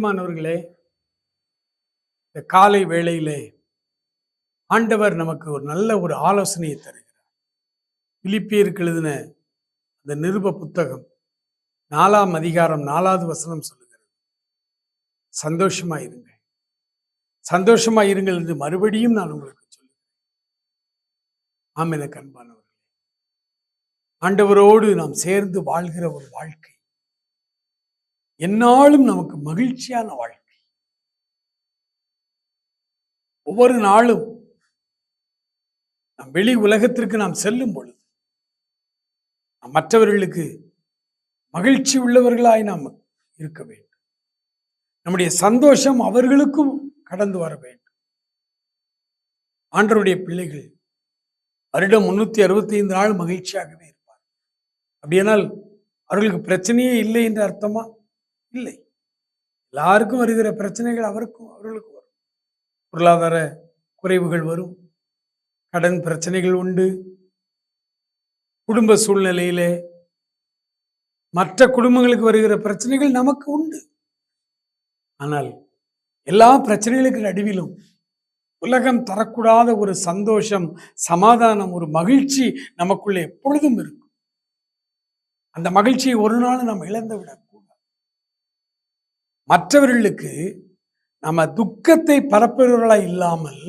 பிரியமானவர்களே இந்த காலை வேளையிலே ஆண்டவர் நமக்கு ஒரு நல்ல ஒரு ஆலோசனையை தருகிறார். பிலிப்பியருக்கு எழுதின அந்த நிருப புத்தகம் நாலாம் அதிகாரம் நாலாவது வசனம் சொல்லுகிறது. சந்தோஷமா இருங்கள் சந்தோஷமா இருங்கள் என்று மறுபடியும் நான் உங்களுக்கு சொல்லுகிறேன். ஆம் எனக்கு அன்பானவர்களே ஆண்டவரோடு நாம் சேர்ந்து வாழ்கிற ஒரு வாழ்க்கை. என்னாலும் நமக்கு மகிழ்ச்சியான வாழ்க்கை. ஒவ்வொரு நாளும் நம் வெளி உலகத்திற்கு நாம் செல்லும் பொழுது நாம் மற்றவர்களுக்கு மகிழ்ச்சி உள்ளவர்களாய் நாம் இருக்க வேண்டும். நம்முடைய சந்தோஷம் அவர்களுக்கும் கடந்து வர வேண்டும். ஆண்டவருடைய பிள்ளைகள் வருடம் முன்னூத்தி அறுபத்தி ஐந்து நாள் மகிழ்ச்சியாகவே இருப்பார் அப்படியானால் அவர்களுக்கு பிரச்சனையே இல்லை என்று அர்த்தமா? இல்லை. எல்லாருக்கும் வருகிற பிரச்சனைகள் அவருக்கும் அவர்களுக்கும் வரும். பொருளாதார குறைவுகள் வரும். கடன் பிரச்சனைகள் உண்டு. குடும்ப சூழ்நிலையிலே மற்ற குடும்பங்களுக்கு வருகிற பிரச்சனைகள் நமக்கு உண்டு. ஆனால் எல்லா பிரச்சனைகளுக்கு நடுவிலும் உலகம் தரக்கூடாத ஒரு சந்தோஷம் சமாதானம் ஒரு மகிழ்ச்சி நமக்குள்ளே எப்பொழுதும் இருக்கும். அந்த மகிழ்ச்சியை ஒரு நாள் நாம் இழந்து விட மற்றவர்களுக்கு நம்ம துக்கத்தை பரப்புகிறவர்களாக இல்லாமல்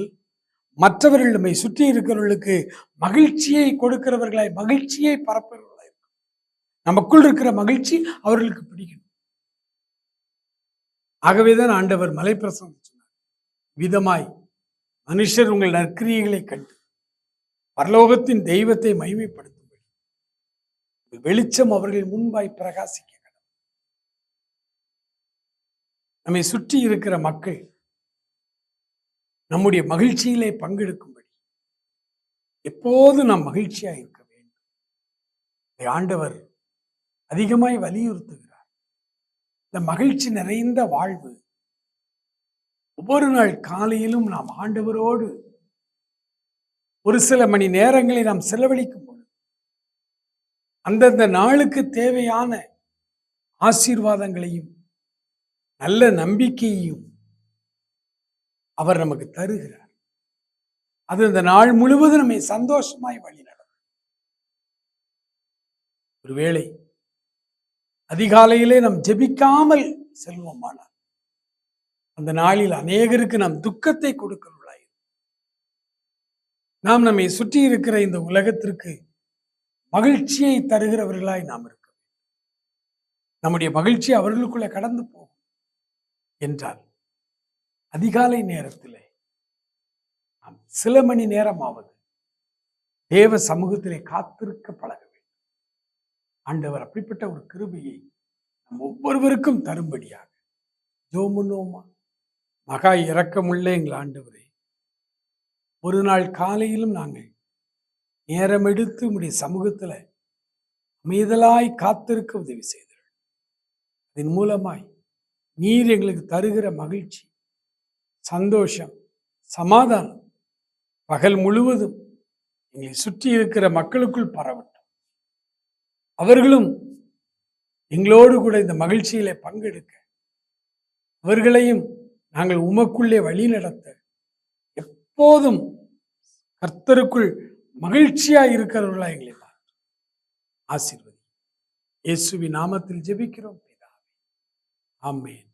மற்றவர்கள் நம்மை சுற்றி இருக்கிறவர்களுக்கு மகிழ்ச்சியை கொடுக்கிறவர்களாய் மகிழ்ச்சியை பரப்புகிறவர்களாக இருக்கும் நமக்குள் இருக்கிற மகிழ்ச்சி அவர்களுக்கு பிடிக்கணும். ஆகவேதான் ஆண்டவர் மலைப்பிரசனம் சொன்னார். விதமாய் மனுஷர் உங்கள் நற்கிரியைகளை கண்டு பரலோகத்தின் தெய்வத்தை மகிமைப்படுத்துங்கள். வெளிச்சம் அவர்கள் முன்பாய் பிரகாசிக்க நம்மை சுற்றி இருக்கிற மக்கள் நம்முடைய மகிழ்ச்சியிலே பங்கெடுக்கும்படி எப்போது நாம் மகிழ்ச்சியாக இருக்க வேண்டும். இதை ஆண்டவர் அதிகமாய் வலியுறுத்துகிறார். இந்த மகிழ்ச்சி நிறைந்த வாழ்வு ஒவ்வொரு நாள் காலையிலும் நாம் ஆண்டவரோடு ஒரு சில மணி நேரங்களை நாம் செலவழிக்கும் பொழுது அந்தந்த நாளுக்கு தேவையான ஆசீர்வாதங்களையும் நல்ல நம்பிக்கையையும் அவர் நமக்கு தருகிறார். அது இந்த நாள் முழுவதும் நம்மை சந்தோஷமாய் வழி நடக்கும் ஒருவேளை அதிகாலையிலே நாம் ஜெபிக்காமல் செல்வோமானால் அந்த நாளில் அநேகருக்கு நாம் துக்கத்தை கொடுக்கிறவர்களாய் நாம் நம்மை சுற்றி இருக்கிற இந்த உலகத்திற்கு மகிழ்ச்சியை தருகிறவர்களாய் நாம் இருக்க நம்முடைய மகிழ்ச்சி அவர்களுக்குள்ளே கடந்து போகும். என்றால் அதிகாலை நேரத்திலே நாம் சில மணி நேரமாவது தேவ சமூகத்திலே காத்திருக்க பழக வேண்டும். ஆண்டவர் அப்படிப்பட்ட ஒரு கிருபையை நம் ஒவ்வொருவருக்கும் தரும்படியாக. ஜோமுனோமா மகா இரக்கமுள்ள எங்கள் ஆண்டவரே ஒரு நாள் காலையிலும் நாங்கள் நேரம் எடுத்து உடைய சமூகத்தில் அமைதலாய் காத்திருக்க உதவி செய்தீர்கள். அதன் மூலமாய் நீர் எங்களுக்கு தருகிற மகிழ்ச்சி சந்தோஷம் சமாதானம். பகல் முழுவதும் எங்களை சுற்றி இருக்கிற மக்களுக்குள் பரவட்டும். அவர்களும் எங்களோடு கூட இந்த மகிழ்ச்சியில பங்கெடுக்க. அவர்களையும் நாங்கள் உமக்குள்ளே வழி நடத்த எப்போதும் கர்த்தருக்குள் மகிழ்ச்சியா இருக்கிறவர்களா எங்களை ஆசீர்வதி இயேசுவி நாமத்தில் ஜெபிக்கிறோம். ஆமேன்.